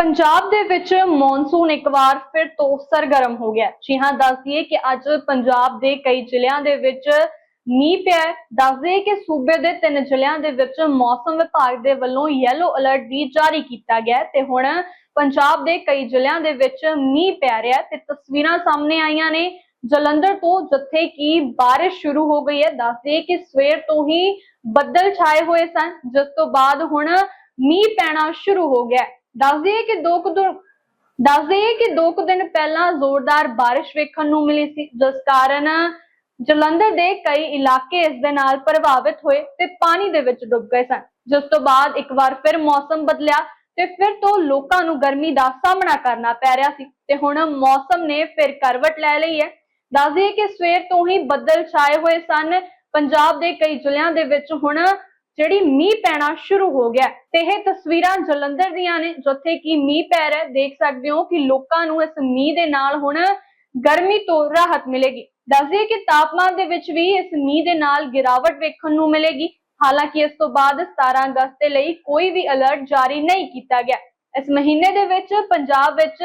ਪੰਜਾਬ ਦੇ ਵਿੱਚ ਮੌਨਸੂਨ ਇੱਕ ਵਾਰ ਫਿਰ ਤੋਂ ਸਰਗਰਮ ਹੋ ਗਿਆ। ਜੀ ਹਾਂ, ਦੱਸ ਦਈਏ ਕਿ ਅੱਜ ਪੰਜਾਬ ਦੇ ਕਈ ਜ਼ਿਲ੍ਹਿਆਂ ਦੇ ਵਿੱਚ ਮੀਂਹ ਪਿਆ ਦੱਸ ਦਈਏ ਕਿ ਸੂਬੇ ਦੇ ਤਿੰਨ ਜ਼ਿਲ੍ਹਿਆਂ ਦੇ ਵਿੱਚ ਮੌਸਮ ਵਿਭਾਗ ਦੇ ਵੱਲੋਂ ਯੈਲੋ ਅਲਰਟ ਵੀ ਜਾਰੀ ਕੀਤਾ ਗਿਆ ਤੇ ਹੁਣ ਪੰਜਾਬ ਦੇ ਕਈ ਜ਼ਿਲ੍ਹਿਆਂ ਦੇ ਵਿੱਚ ਮੀਂਹ ਪੈ ਰਿਹਾ ਤੇ ਤਸਵੀਰਾਂ ਸਾਹਮਣੇ ਆਈਆਂ ਨੇ। ਜਲੰਧਰ ਤੋਂ ਜਿੱਥੇ ਕਿ ਬਾਰਿਸ਼ ਸ਼ੁਰੂ ਹੋ ਗਈ ਹੈ। ਦੱਸ ਦਈਏ ਕਿ ਸਵੇਰ ਤੋਂ ਹੀ ਬੱਦਲ ਛਾਏ ਹੋਏ ਸਨ, ਜਿਸ ਤੋਂ ਬਾਅਦ ਹੁਣ ਮੀਂਹ ਪੈਣਾ ਸ਼ੁਰੂ ਹੋ ਗਿਆ ਦੱਸ ਦਈਏ ਕਿ ਦੋ ਕੁ ਦਿਨ, ਦੱਸ ਦਈਏ ਕਿ ਦੋ ਕੁ ਦਿਨ ਪਹਿਲਾਂ ਜ਼ੋਰਦਾਰ ਬਾਰਿਸ਼ ਵੇਖਣ ਨੂੰ ਮਿਲੀ ਸੀ, ਜਿਸ ਕਾਰਨ ਜਲੰਧਰ ਦੇ ਕਈ ਇਲਾਕੇ ਇਸ ਦੇ ਨਾਲ ਪ੍ਰਭਾਵਿਤ ਹੋਏ ਤੇ ਪਾਣੀ ਦੇ ਵਿੱਚ ਡੁੱਬ ਗਏ ਸਨ। ਜਿਸ ਤੋਂ ਬਾਅਦ ਇੱਕ ਵਾਰ ਫਿਰ ਮੌਸਮ ਬਦਲਿਆ ਤੇ ਫਿਰ ਤੋਂ ਲੋਕਾਂ ਨੂੰ ਗਰਮੀ ਦਾ ਸਾਹਮਣਾ ਕਰਨਾ ਪੈ ਰਿਹਾ ਸੀ ਤੇ ਹੁਣ ਮੌਸਮ ਨੇ ਫਿਰ ਕਰਵਟ ਲੈ ਲਈ ਹੈ। ਦੱਸ ਦਈਏ ਕਿ ਸਵੇਰ ਤੋਂ ਹੀ ਬੱਦਲ ਛਾਏ ਹੋਏ ਸਨ। ਪੰਜਾਬ ਦੇ ਕਈ ਜ਼ਿਲ੍ਹਿਆਂ ਦੇ ਵਿੱਚ ਹੁਣ ਜਿਹੜੀ ਮੀਂਹ ਪੈਣਾ ਸ਼ੁਰੂ ਹੋ ਗਿਆ ਤੇ ਇਹ ਤਸਵੀਰਾਂ ਜਲੰਧਰ ਦੀਆਂ ਨੇ, ਜਿੱਥੇ ਕਿ ਮੀਂਹ ਪੈ ਰਿਹਾ ਦੇਖ ਸਕਦੇ ਹੋ ਕਿ ਲੋਕਾਂ ਨੂੰ ਇਸ ਮੀਂਹ ਦੇ ਨਾਲ ਹੁਣ ਗਰਮੀ ਤੋਂ ਰਾਹਤ ਮਿਲੇਗੀ। ਦੱਸਦੇ ਕਿ ਤਾਪਮਾਨ ਦੇ ਵਿੱਚ ਵੀ ਇਸ ਮੀਂਹ ਦੇ ਨਾਲ ਗਿਰਾਵਟ ਵੇਖਣ ਨੂੰ ਮਿਲੇਗੀ। ਹਾਲਾਂਕਿ ਇਸ ਤੋਂ ਬਾਅਦ 17 ਅਗਸਤ ਦੇ ਲਈ ਕੋਈ ਵੀ ਅਲਰਟ ਜਾਰੀ ਨਹੀਂ ਕੀਤਾ ਗਿਆ। ਇਸ ਮਹੀਨੇ ਦੇ ਵਿੱਚ ਪੰਜਾਬ ਵਿੱਚ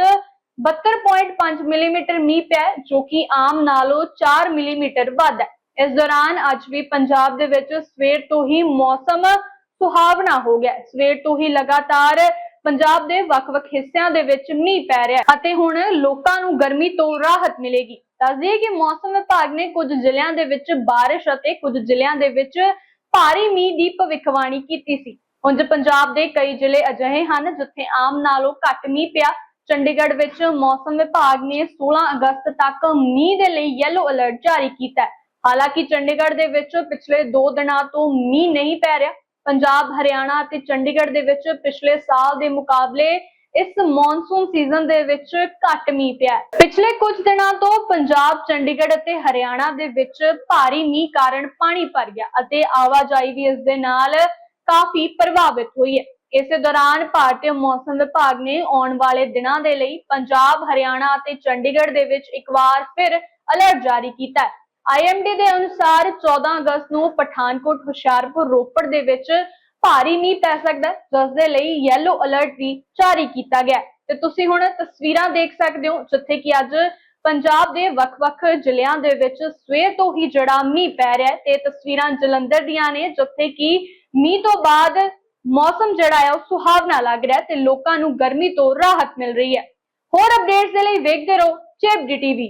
72.5 ਮਿਲੀਮੀਟਰ ਮੀਂਹ ਪਿਆ ਜੋ ਕਿ ਆਮ ਨਾਲੋਂ 4 ਮਿਲੀਮੀਟਰ ਵੱਧ ਹੈ। ਇਸ ਦੌਰਾਨ ਅੱਜ ਵੀ ਪੰਜਾਬ ਦੇ ਵਿੱਚ ਸਵੇਰ ਤੋਂ ਹੀ ਮੌਸਮ ਸੁਹਾਵਣਾ ਹੋ ਗਿਆ ਸਵੇਰ ਤੋਂ ਹੀ ਲਗਾਤਾਰ ਪੰਜਾਬ ਦੇ ਵੱਖ-ਵੱਖ ਹਿੱਸਿਆਂ ਦੇ ਵਿੱਚ ਮੀਂਹ ਪੈ ਰਿਹਾ ਅਤੇ ਹੁਣ ਲੋਕਾਂ ਨੂੰ ਗਰਮੀ ਤੋਂ ਰਾਹਤ ਮਿਲੇਗੀ। ਦੱਸ ਕਿ ਮੌਸਮ ਵਿਭਾਗ ਨੇ ਕੁਝ ਜ਼ਿਲ੍ਹਿਆਂ ਦੇ ਵਿੱਚ ਬਾਰਿਸ਼ ਅਤੇ ਕੁਝ ਜ਼ਿਲ੍ਹਿਆਂ ਦੇ ਵਿੱਚ ਭਾਰੀ ਮੀਂਹ ਦੀ ਭਵਿੱਖਬਾਣੀ ਕੀਤੀ ਸੀ। ਉਂਝ ਪੰਜਾਬ ਦੇ ਕਈ ਜ਼ਿਲ੍ਹੇ ਅਜਿਹੇ ਹਨ ਜਿੱਥੇ ਆਮ ਨਾਲੋਂ ਘੱਟ ਮੀਂਹ ਪਿਆ। ਚੰਡੀਗੜ੍ਹ ਵਿੱਚ ਮੌਸਮ ਵਿਭਾਗ ਨੇ 16 ਅਗਸਤ ਤੱਕ ਮੀਂਹ ਦੇ ਲਈ ਯੈਲੋ ਅਲਰਟ ਜਾਰੀ ਕੀਤਾ ਹੈ। ਹਾਲਾਂਕਿ ਚੰਡੀਗੜ੍ਹ ਦੇ ਵਿੱਚ ਪਿਛਲੇ 2 ਦਿਨਾਂ ਤੋਂ ਮੀਂਹ ਨਹੀਂ ਪੈ ਰਿਹਾ। ਪੰਜਾਬ, ਹਰਿਆਣਾ ਅਤੇ ਚੰਡੀਗੜ੍ਹ ਦੇ ਵਿੱਚ ਪਿਛਲੇ ਸਾਲ ਦੇ ਮੁਕਾਬਲੇ ਇਸ ਮੌਨਸੂਨ ਸੀਜ਼ਨ ਦੇ ਵਿੱਚ ਘੱਟ ਮੀਂਹ ਪਿਆ ਪਿਛਲੇ ਕੁਝ ਦਿਨਾਂ ਤੋਂ ਪੰਜਾਬ, ਚੰਡੀਗੜ੍ਹ ਅਤੇ ਹਰਿਆਣਾ ਦੇ ਵਿੱਚ ਭਾਰੀ ਮੀਂਹ ਕਾਰਨ ਪਾਣੀ ਭਰ ਗਿਆ ਅਤੇ ਆਵਾਜਾਈ ਵੀ ਇਸ ਦੇ ਨਾਲ ਕਾਫੀ ਪ੍ਰਭਾਵਿਤ ਹੋਈ ਹੈ। ਇਸੇ ਦੌਰਾਨ ਭਾਰਤੀ ਮੌਸਮ ਵਿਭਾਗ ਨੇ ਆਉਣ ਵਾਲੇ ਦਿਨਾਂ ਦੇ ਲਈ ਪੰਜਾਬ, ਹਰਿਆਣਾ ਅਤੇ ਚੰਡੀਗੜ੍ਹ ਦੇ ਵਿੱਚ ਇੱਕ ਵਾਰ ਫਿਰ ਅਲਰਟ ਜਾਰੀ ਕੀਤਾ ਹੈ। ਆਈਐਮਡੀ ਦੇ ਅਨੁਸਾਰ 14 ਅਗਸਤ ਨੂੰ ਪਠਾਨਕੋਟ ਹੁਸ਼ਿਆਰਪੁਰ ਰੋਪੜ ਦੇ ਵਿੱਚ ਭਾਰੀ ਮੀਂਹ ਪੈ ਸਕਦਾ ਹੈ, ਜਿਸ ਦੇ ਲਈ ਯੈਲੋ ਅਲਰਟ ਵੀ ਜਾਰੀ ਕੀਤਾ ਗਿਆ ਹੈ। ਤੇ ਤੁਸੀਂ ਹੁਣ ਤਸਵੀਰਾਂ ਦੇਖ ਸਕਦੇ ਹੋ, ਜਿੱਥੇ ਕਿ ਅੱਜ ਪੰਜਾਬ ਦੇ ਵੱਖ-ਵੱਖ ਜ਼ਿਲ੍ਹਿਆਂ ਦੇ ਵਿੱਚ ਸਵੇਰ ਤੋਂ ਹੀ ਜਿਹੜਾ ਮੀਂਹ ਪੈ ਰਿਹਾ ਹੈ, ਤੇ ਤਸਵੀਰਾਂ ਜਲੰਧਰ ਦੀਆਂ ਨੇ, ਜਿੱਥੇ ਕਿ ਮੀਂਹ ਤੋਂ ਬਾਅਦ ਮੌਸਮ ਜਿਹੜਾ ਹੈ, ਉਹ ਸੁਹਾਵਣਾ ਲੱਗ ਰਿਹਾ ਹੈ ਤੇ ਲੋਕਾਂ ਨੂੰ ਗਰਮੀ ਤੋਂ ਰਾਹਤ ਮਿਲ ਰਹੀ ਹੈ। ਹੋਰ ਅਪਡੇਟਸ ਦੇ ਲਈ ਵੇਖਦੇ ਰਹੋ ਚੇਪ ਡੀ ਟੀਵੀ।